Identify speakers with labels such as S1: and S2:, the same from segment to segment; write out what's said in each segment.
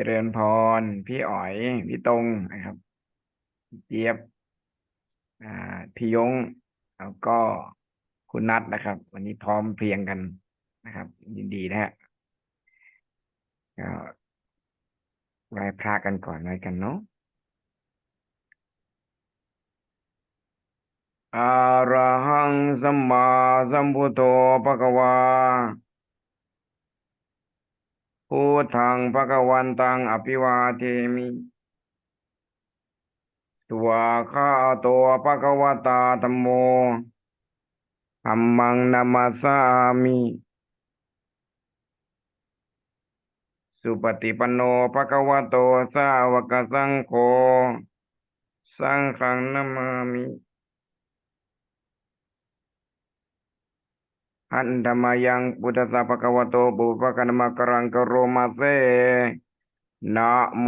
S1: เจริญพร พี่อ๋อยพี่ตรงนะครับ เจี๊ยบอ่าพี่ยง แล้วก็คุณนัทนะครับ วันนี้พร้อมเพรียงกันนะครับ ยินดีนะฮะก็ไหว้พระกันก่อนไว้กันเนาะอะระหังสัมมาสัมพุทโธภะคะวา พุทธังภะคะวันตังอภิวาเทมิสวาคาโตภะคะวตาธัมโมธัมมังนัมมัสสามิสุปฏิปันโนภะคะวะโตสาวกสังโฆ สังฆังนามามิ หันธรรมายังพุทธสสะภะวะโตปุปะคะนมะกรังกโรมาเซนะโม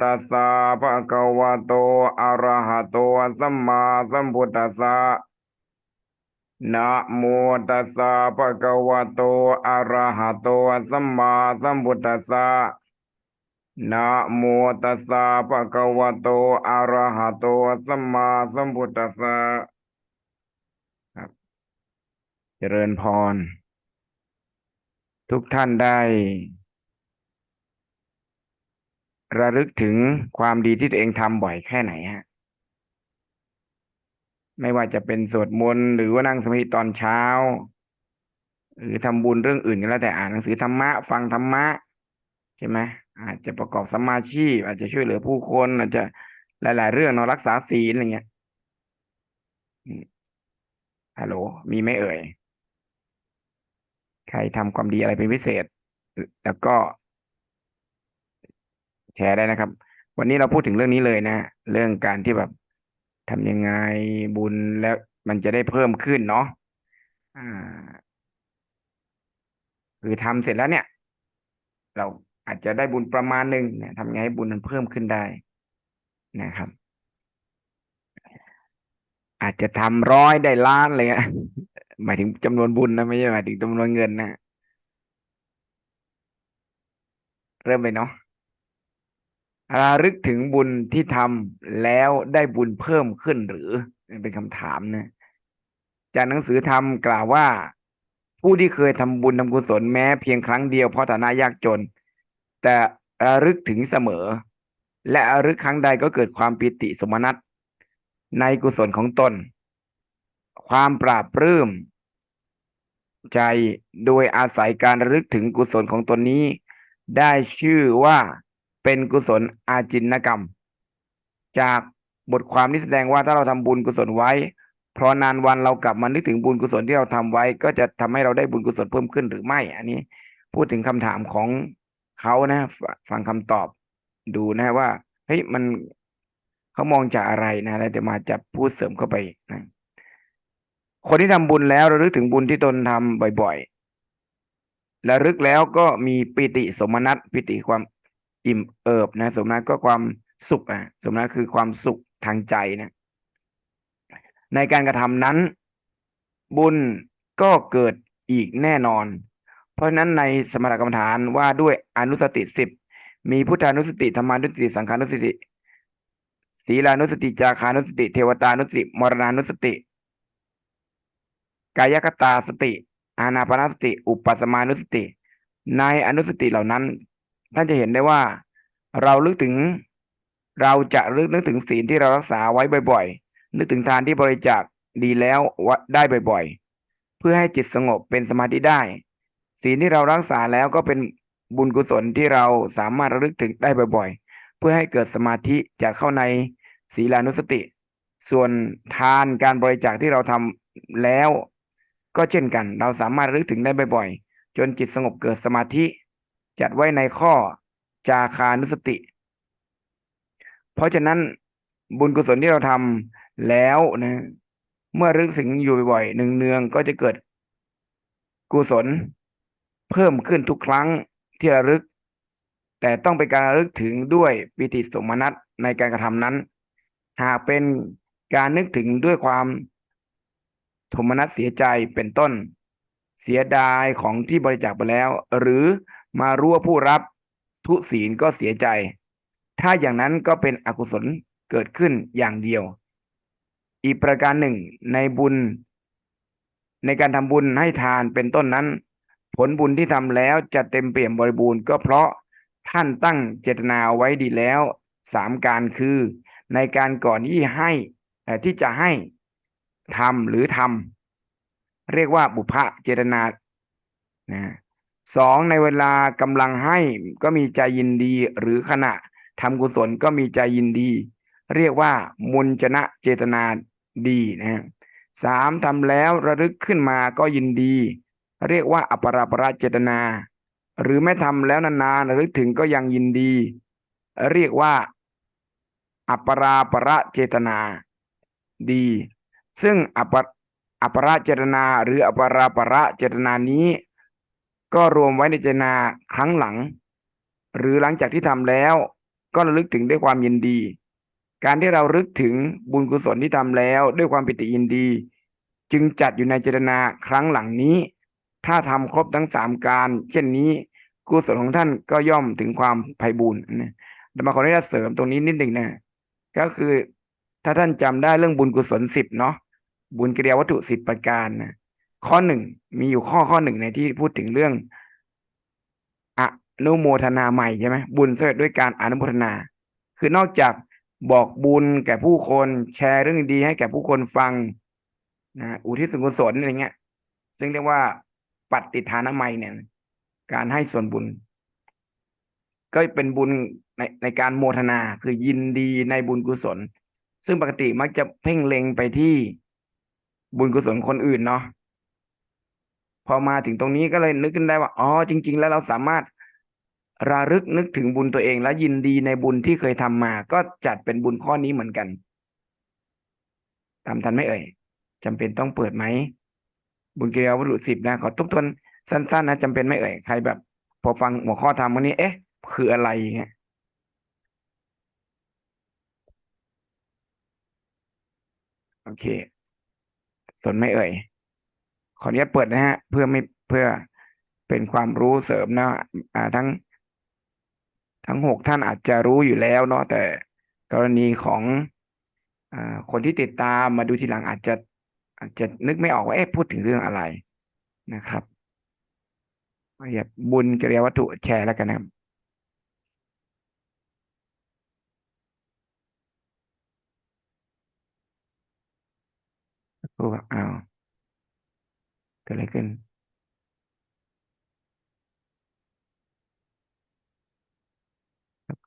S1: ตัสสะภะคะวะโตอะระหะโตสัมมาสัมพุทธัสสะนะโมตัสสะภะคะวะโตอะระหะโตสัมมาสัมพุทธัสสะนะโมตัสสะภะคะวะโตอะระหะโตสัมมาสัมพุทธัสสะ เจริญพร ทุกท่านได้ ระลึกถึงความดีที่ตัวเองทำบ่อยแค่ไหนฮะ ไม่ว่าจะเป็นสวดมนต์หรือว่านั่งสมาธิตอนเช้า หรือทำบุญเรื่องอื่นก็แล้วแต่อ่านหนังสือธรรมะ ฟังธรรมะ ใช่ไหมอาจจะประกอบสมาชีพ อาจจะช่วยเหลือผู้คน อาจจะหลาย ๆ เรื่องนาะรักษาศีลอะไรเงี้ยฮัลโหล มีไหมเอ่ย ใครทำความดีอะไรเป็นพิเศษ แล้วก็ แชร์ได้นะครับ วันนี้เราพูดถึงเรื่องนี้เลยนะเรื่องการที่แบบทำยังไงบุญแล้วมันจะได้เพิ่มขึ้นเนาะอ่า คือทำเสร็จแล้วเนี่ย เราอาจจะได้บุญประมาณหนึ่งเนี่ยทำไงให้บุญมันเพิ่มขึ้นได้นะครับ อาจจะทำร้อยได้ล้านเลยอะ หมายถึงจำนวนบุญนะไม่ใช่หมายถึงจำนวนเงินนะเริ่มเลยเนาะระลึกถึงบุญที่ทำแล้วได้บุญเพิ่มขึ้นหรือเป็นคำถามนะจากหนังสือธรรมกล่าวว่า ผู้ที่เคยทำบุญทำกุศลแม้เพียงครั้งเดียวเพราะฐานะยากจน แต่ระลึกถึงเสมอ และระลึกครั้งใดก็เกิดความปิติสมนัตในกุศลของตน ความปราบปลื้มใจโดยอาศัยการระลึกถึงกุศลของตนนี้ ได้ชื่อว่าเป็นกุศลอาจินกรรม จากบทความนี้แสดงว่าถ้าเราทำบุญกุศลไว้ เพราะนานวันเรากลับมานึกถึงบุญกุศลที่เราทำไว้ ก็จะทำให้เราได้บุญกุศลเพิ่มขึ้นหรือไม่ อันนี้ พูดถึงคำถามของเขานะ ฟังคำตอบดูนะว่าเฮ้ยมันเขามองจากอะไรนะแล้วเดี๋ยวมาจะพูดเสริมเข้าไป คนที่ทำบุญแล้วระลึกถึงบุญที่ตนทำบ่อยๆระลึกแล้วก็มีปิติสมนัตปิติความอิ่มเอิบนะ สมนัตก็ความสุขอะ สมนัตคือความสุขทางใจนะ ในการกระทำนั้น บุญก็เกิดอีกแน่นอน เพราะฉะนั้นในสมถกรรมฐานว่าด้วยอนุสติสิบมีพุทธานุสติธรรมานุสติ สังขานุสติศีลานุสติจาคานุสติ เทวตานุสติ มรณานุสติ กายคตาสติ อานาปานสติ อุปสมานุสติ ในอนุสติเหล่านั้น ท่านจะเห็นได้ว่า เราลึกถึง เราจะลึกนึกถึงศีลที่เรารักษาไว้บ่อย ๆ นึกถึงทานที่บริจาคดีแล้วได้บ่อย ๆ เพื่อให้จิตสงบเป็นสมาธิได้ ศีลที่เรารักษาแล้วก็เป็นบุญกุศลที่เราสามารถระลึกถึงได้บ่อย ๆ เพื่อให้เกิดสมาธิจะเข้าในศีลานุสติ ส่วนทานการบริจาคที่เราทำแล้ว ก็เช่นกัน เราสามารถรึกถึงได้บ่อยๆ จนจิตสงบเกิดสมาธิ จัดไว้ในข้อจาคานุสติ เพราะฉะนั้นบุญกุศลที่เราทำแล้วนะ เมื่อรึกถึงอยู่บ่อยๆหนึ่งเนืองก็จะเกิดกุศล เพิ่มขึ้นทุกครั้งที่ระลึก แต่ต้องเป็นการระลึกถึงด้วยปิติสมนัตในการกระทำนั้น หากเป็นการนึกถึงด้วยความ โทมนัสเสียใจเป็นต้น เสียดายของที่บริจาคไปแล้ว หรือมารู้ว่าผู้รับทุศีลก็เสียใจ ถ้าอย่างนั้นก็เป็นอกุศลเกิดขึ้นอย่างเดียว อีกประการหนึ่งในบุญ ในการทำบุญให้ทานเป็นต้นนั้น ผลบุญที่ทำแล้วจะเต็มเปี่ยมบริบูรณ์ก็เพราะท่านตั้งเจตนาไว้ดีแล้วสามการคือ ในการก่อนที่ให้ที่จะให้ ทำหรือทำเรียกว่าบุพเจตนานะสองในเวลากำลังให้ก็มีใจยินดี หรือขณะทำกุศลก็มีใจยินดี เรียกว่ามุนจนะเจตนาดีนะสามทำแล้วระลึกขึ้นมาก็ยินดี เรียกว่าอปราประเจตนา หรือไม่ทำแล้วนานๆระลึกถึงก็ยังยินดี เรียกว่าอัปราประเจตนาดี ซึ่งอัปอัปราเจตนาหรืออัปราประเจตนานี้ ก็รวมไว้ในเจตนาครั้งหลัง หรือหลังจากที่ทำแล้ว ก็ระลึกถึงด้วยความยินดี การที่เราลึกถึงบุญกุศลที่ทำแล้ว ด้วยความปิติยินดี จึงจัดอยู่ในเจตนาครั้งหลังนี้ ถ้าทำครบทั้งสามการ เช่นนี้กุศลของท่านก็ย่อมถึงความไพบูรณ์นะแต่มาขออนุญาตเสริมตรงนี้นิดหนึ่งนะก็คือถ้าท่านจำได้เรื่องบุญกุศลสิบเนาะ บุญกิริยาวัตถุสิบประการนะข้อหนึ่งมีอยู่ข้อข้อหนึ่งในที่พูดถึงเรื่องอนุโมทนาใหม่ใช่ไหมบุญเสำเร็จด้วยการอนุโมทนา คือนอกจากบอกบุญแก่ผู้คนแชร์เรื่องดีให้แก่ผู้คนฟังนะอุทิศส่วนกุศลอะไรเงี้ย ซึ่งเรียกว่าปฏิทานใหม่เนี่ย การให้ส่วนบุญ ก็เป็นบุญในในการโมทนาคือยินดีในบุญกุศล ซึ่งปกติมักจะเพ่งเล็งไปที่ บุญกุศลคนอื่นเนาะพอมาถึงตรงนี้ก็เลยนึกขึ้นได้ว่าอ๋อจริง ๆ แล้วเราสามารถระลึกนึกถึงบุญตัวเอง และยินดีในบุญที่เคยทำมา ก็จัดเป็นบุญข้อนี้เหมือนกันตามทันไหมเอ่ยจำเป็นต้องเปิดไหมบุญกิริยาวัตถุสิบนะขอทบทวนสั้น ๆ นะจำเป็นไหมเอ่ยใครแบบ พอฟังหัวข้อธรรมวันนี้ เอ๊ะ คืออะไรเงี้ยโอเค สนไหมเอ่ย ขออนุญาตเปิดนะฮะ เพื่อไม่เพื่อเป็นความรู้เสริมนะอ่าทั้ง ทั้งหกท่านอาจจะรู้อยู่แล้วเนาะแต่กรณีของอคนที่ติดตามมาดูทีหลังอาจจะอาจจะนึกไม่ออกว่าเอ๊ะพูดถึงเรื่องอะไรนะครับอยาบุญกิริยาวัตถุแชร์แล้วกันนะครับ ก็แบบอ้าวเกิดอะไรขึ้น สัก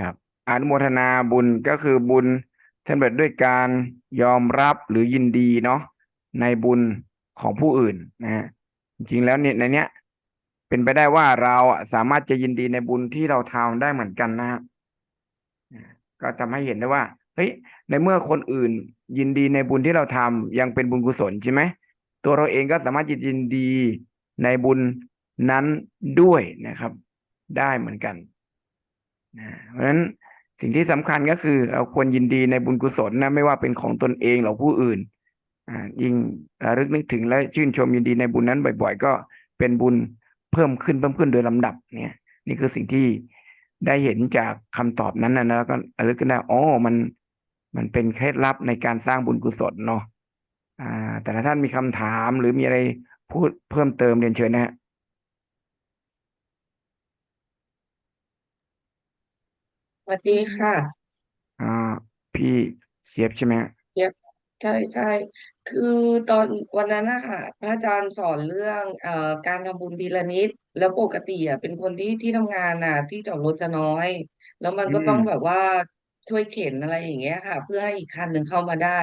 S1: ครับ อนุโมทนาบุญก็คือบุญสำเร็จด้วยการยอมรับหรือยินดีเนาะในบุญของผู้อื่นนะฮะจริงแล้วเนี่ยในเนี้ย เป็นไปได้ว่าเราสามารถจะยินดีในบุญที่เราทำได้เหมือนกันนะฮะก็ทำให้เห็นได้ว่าเฮ้ยในเมื่อคนอื่นยินดีในบุญที่เราทำยังเป็นบุญกุศลใช่ไหมตัวเราเองก็สามารถจะยินดีในบุญนั้นด้วยนะครับ ได้เหมือนกัน นะเพราะฉะนั้นสิ่งที่สำคัญก็คือเราควรยินดีในบุญกุศลนะไม่ว่าเป็นของตนเองหรือผู้อื่นอ่ายิ่งระลึกนึกถึงและชื่นชมยินดีในบุญนั้นบ่อย ๆ ก็เป็นบุญเพิ่มขึ้นเพิ่มขึ้นโดยลำดับเนี่ย นี่คือสิ่งที่ได้เห็นจากคำตอบนั้นนะแล้วก็ระลึกขึ้นได้อ๋อมันมันเป็นเคล็ดลับในการสร้างบุญกุศลเนาะอ่า แต่ละท่านมีคำถามหรือมีอะไรพูดเพิ่มเติมเรียนเชิญนะฮะ
S2: สวัสดีค่ะ
S1: อ่า พี่เสียบใช่ไหมฮะ
S2: เย็บใช่ใช่คือตอนวันนั้นนะคะพระอาจารย์สอนเรื่องเอ่อการทำบุญทีละนิด แล้วปกติอะเป็นคนที่ที่ทำงานน่ะ ที่จอดรถจะน้อย แล้วมัน
S1: อื
S2: ก็ต้อง
S1: ม
S2: แบบว่า ช่วยเข็นอะไรอย่างเงี้ยค่ะ เพื่อให้อีกคันหนึ่งเข้ามาได้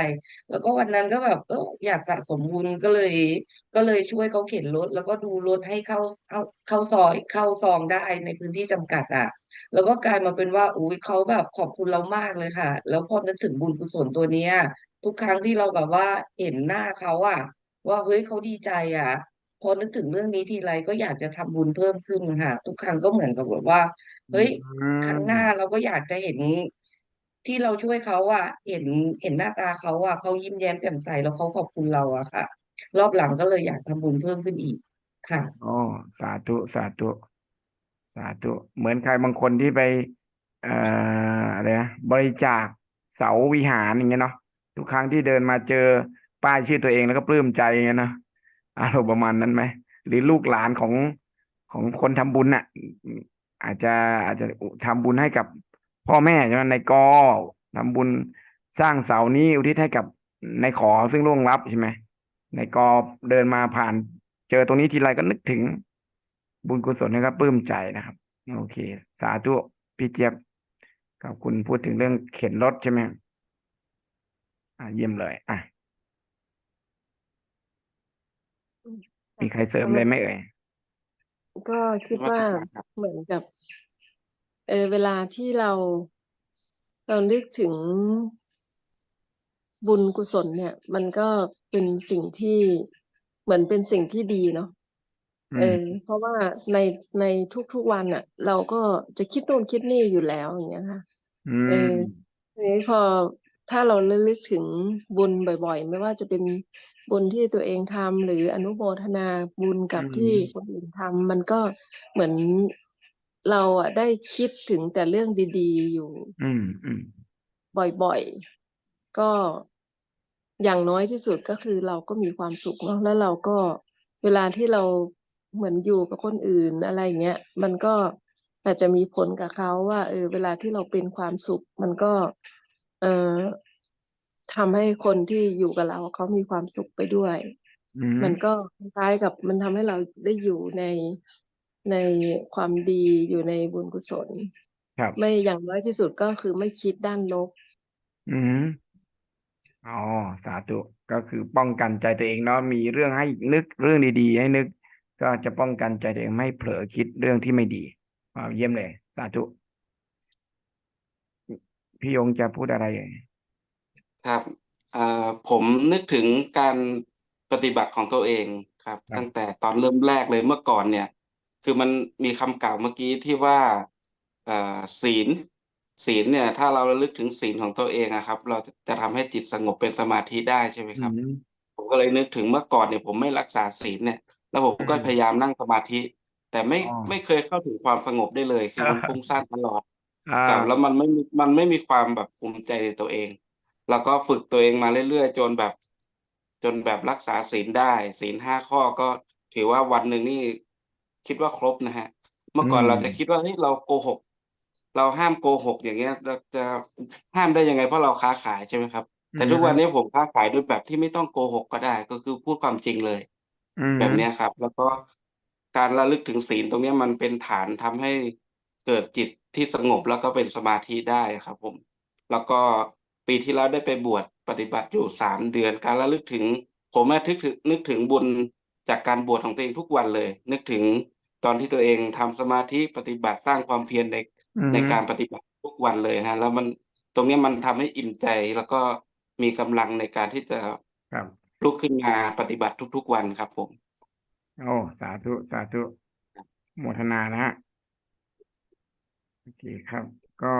S2: แล้วก็วันนั้นก็แบบ เอออยากสะสมบุญก็เลย ก็เลยช่วยเขาเข็นรถ แล้วก็ดูรถให้เข้าเข้าเข้าซอยเข้าซองได้ในพื้นที่จำกัดอะ แล้วก็กลายมาเป็นว่าอุ้ยเขาแบบขอบคุณเรามากเลยค่ะ แล้วพอนึกถึงบุญกุศลตัวเนี้ย ทุกครั้งที่เราแบบว่าเห็นหน้าเขาอะว่าเฮ้ยเขาดีใจอะพอนึกถึงเรื่องนี้ทีไรก็อยากจะทำบุญเพิ่มขึ้นค่ะ ทุกครั้งก็เหมือนกับแบบว่า
S1: อื
S2: เฮ้ย ครั้งหน้า
S1: ม
S2: เราก็อยากจะเห็น ที่เราช่วยเขาอะเห็นเห็นหน้าตาเขาอะเขายิ้มแย้มแจ่มใสแล้วเขาขอบคุณเราอะค่ะ รอบหลังก็เลยอยากทำบุญเพิ่มขึ้นอีกค่ะ
S1: อ๋อสาธุสาธุสาธุเหมือนใครบางคนที่ไป เอ่ออะไรนะบริจาคเสาวิหารอย่างเงี้ยเนาะทุกครั้งที่เดินมาเจอป้ายชื่อตัวเองแล้วก็ปลื้มใจอย่างเงี้ยเนาะอารมณ์ประมาณนั้นไหมหรือลูกหลานของของคนทำบุญน่ะอืมอาจจะอาจจะทำบุญให้กับ พ่อแม่ใช่ไหมในกอทำบุญสร้างเสานี้อุทิศให้กับในขอซึ่งล่วงลับใช่ไหมในกอเดินมาผ่าน เจอตรงนี้ทีไรก็นึกถึง บุญกุศลนะครับปลื้มใจนะครับ โอเค สาธุพี่เจี๊ยบขอบคุณพูดถึงเรื่องเข็นรถใช่ไหมอ่าเยี่ยมเลยอะมีใครเสริมเลยไหมเอ่ย
S3: ก็คิดว่าเหมือนกับ เออเวลาที่เราเรานึกถึงบุญกุศลเนี่ย มันก็เป็นสิ่งที่เหมือนเป็นสิ่งที่ดีเนาะ
S1: อื
S3: เอ
S1: ม
S3: อเพราะว่าในในทุกๆวันอะ เราก็จะคิดโน่นคิดนี่อยู่แล้วอย่างเงี้ยค่ะ
S1: อื
S3: เอ
S1: ม
S3: อทีนี้พอถ้าเราระลึกถึงบุญบ่อย ๆ ไม่ว่าจะเป็นบุญที่ตัวเองทำหรืออนุโมทนาบุญกับ
S1: อืม
S3: ที่คนอื่นทำมันก็เหมือน เราอะได้คิดถึงแต่เรื่องดี ๆ อยู่
S1: อืมอืม
S3: บ่อยๆ ก็อย่างน้อยที่สุดก็คือเราก็มีความสุขเนาะแล้วเราก็เวลาที่เราเหมือนอยู่กับคนอื่นอะไรเงี้ยมันก็อาจจะมีผลกับเขาว่าเออเวลาที่เราเป็นความสุข มันก็ เอ่อทำให้คนที่อยู่กับเราเขามีความสุขไปด้วย
S1: อืม
S3: มันก็คล้ายๆกับมันทำให้เราได้อยู่ใน ในความดีอยู่ในบุญกุศล
S1: ครับ
S3: ไม่อย่างน้อยที่สุดก็คือไม่คิดด้านลบ
S1: อืมอ๋อสาธุก็คือป้องกันใจตัวเองเนาะมีเรื่องให้นึกเรื่องดีๆ ให้นึก ก็จะป้องกันใจตัวเองไม่ให้เผลอคิดเรื่องที่ไม่ดีอ่าเยี่ยมเลย สาธุพี่ยงจะพูดอะไรเอ่ย
S4: ครับเอ่อผมนึกถึงการปฏิบัติของตัวเองครับ
S1: ครับ
S4: ตั้งแต่ตอนเริ่มแรกเลยเมื่อก่อนเนี่ย คือมันมีคำกล่าวเมื่อกี้ที่ว่าเอ่อศีลศีลเนี่ย ถ้าเราระลึกถึงศีลของตัวเองอะครับ เราจะทำให้จิตสงบเป็นสมาธิได้ใช่ไหม
S1: อื
S4: ครับ
S1: ม
S4: ผมก็เลยนึกถึงเมื่อก่อนเนี่ย ผมไม่รักษาศีลเนี่ย แล้วผม
S1: อื
S4: ก็
S1: ม
S4: พยายามนั่งสมาธิ แต่ไม่
S1: อ๋อ
S4: ไม่เคยเข้าถึงความสงบได้เลยคือมันฟุ้งซ่านตลอด
S1: อ่า
S4: ครับแล้วมันไม่มีมันไม่มีความแบบภูมิใจในตัวเอง แล้วก็ฝึกตัวเองมาเรื่อยๆจนแบบ จนแบบรักษาศีลได้ศีลห้าข้อก็ถือว่าวันหนึ่งนี่ คิดว่าครบนะฮะ เมื่อก่อน
S1: อืม
S4: เราจะคิดว่าเฮ้ยเราโกหก เราห้ามโกหกอย่างเงี้ยเราจะห้ามได้ยังไงเพราะเราค้าขายใช่ไหมครับ
S1: อื
S4: แต่
S1: ม
S4: ทุกวันนี้ผมค้าขายด้วยแบบที่ไม่ต้องโกหกก็ได้ ก็คือพูดความจริงเลย
S1: อืม
S4: แบบเนี้ยครับ แล้วก็การระลึกถึงศีลตรงเนี้ยมันเป็นฐานทำให้เกิดจิตที่สงบแล้วก็เป็นสมาธิได้ครับ ผม แล้วก็ปีที่แล้วได้ไปบวชปฏิบัติอยู่สามเดือน การระลึกถึง ผมแม่นึกถึงนึกถึงบุญ จากการบวชของตัวเองทุกวันเลย นึกถึงตอนที่ตัวเองทำสมาธิปฏิบัติสร้างความเพียรใน
S1: อืม
S4: ในการปฏิบัติทุกวันเลยฮะแล้วมันตรงเนี้ยมันทำให้อิ่มใจแล้วก็มีกำลังในการที่จะ
S1: ครับ
S4: ลุกขึ้นมาปฏิบัติทุกๆวันครับผม
S1: โอ้สาธุสาธุโมทนานะฮะโอเคครับ ก็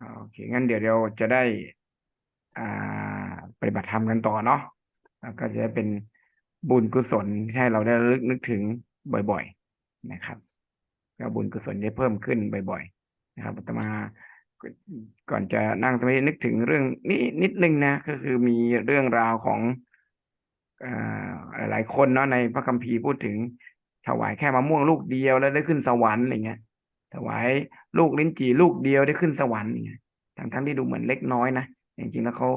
S1: อ่าโอเคงั้นเดี๋ยวเราจะได้อ่า ปฏิบัติธรรมกันต่อเนาะแล้วก็จะได้เป็นบุญกุศลที่ให้เราได้ลึกนึกถึงบ่อยๆนะครับก็บุญกุศลจะเพิ่มขึ้นบ่อยๆนะครับอาตมาก่อนจะนั่งสมาธินึกถึงเรื่องนี้นิดนึงนะก็คือมีเรื่องราวของอหลายคนเนาะในพระคัมภีร์พูดถึงถวายแค่มะม่วงลูกเดียวแล้วได้ขึ้นสวรรค์อะไรเงี้ยถวายลูกลิ้นจี่ลูกเดียวได้ขึ้นสวรรค์อย่างเงี้ยทั้งทั้งที่ดูเหมือนเล็กน้อยนะ จริงๆแล้วเขา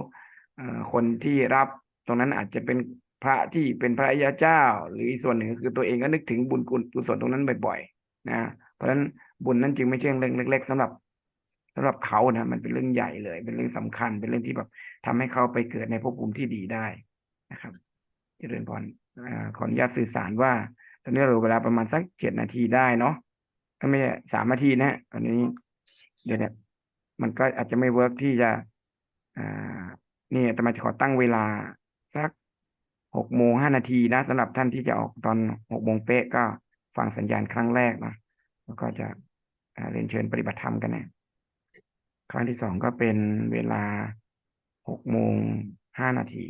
S1: คนที่รับตรงนั้นอาจจะเป็นพระที่เป็นพระอริเจ้า หรือส่วนหนึ่งคือตัวเองก็นึกถึงบุญกุศลตรงนั้นบ่อยๆนะเพราะฉะนั้นบุญนั้นจึงไม่ใช่เรื่องเล็ก ๆสำหรับสำหรับเขานะมันเป็นเรื่องใหญ่เลย เป็นเรื่องสำคัญ เป็นเรื่องที่แบบทำให้เขาไปเกิดในภพภูมิที่ดีได้นะครับเจริญพรอ่าขออนุญาตสื่อสารว่า ตอนนี้เราเวลาประมาณสักเจ็ดนาทีได้เนาะเอ้ยไม่ใช่สามนาทีนะอันนี้ เดี๋ยวเนี่ยมันก็อาจจะไม่เวิร์กที่จะ อ่านี่อาตมาจะขอตั้งเวลาสักหกโมงห้านาทีนะสำหรับท่านที่จะออกตอนหกโมงเป๊ะก็ฟังสัญญาณครั้งแรกนะแล้วก็จะเรียนเชิญปฏิบัติธรรมกันนะครั้งที่สองก็เป็นเวลาหกโมงห้านาที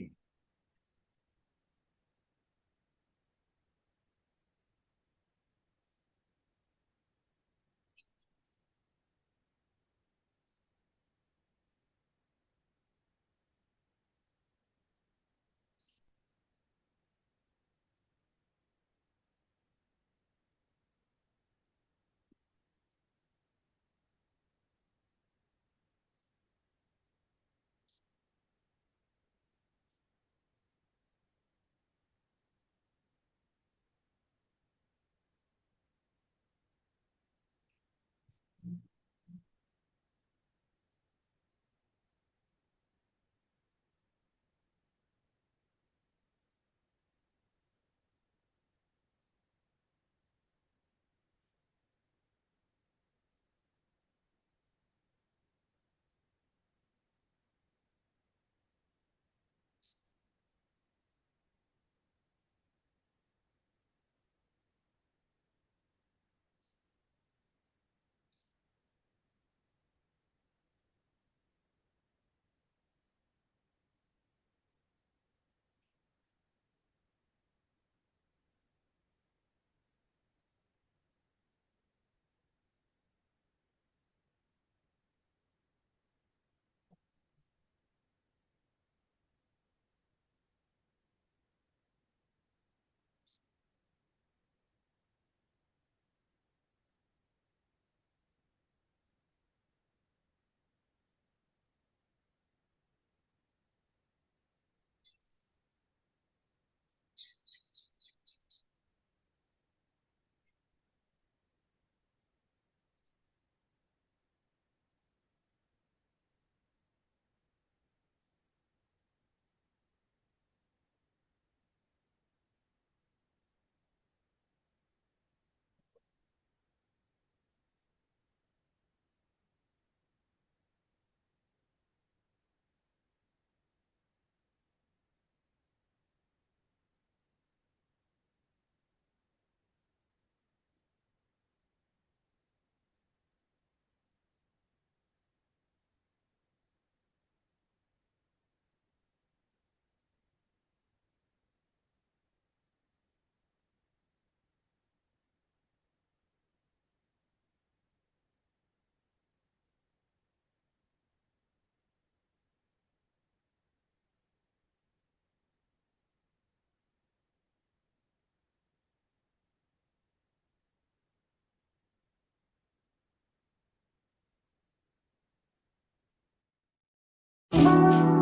S1: thank you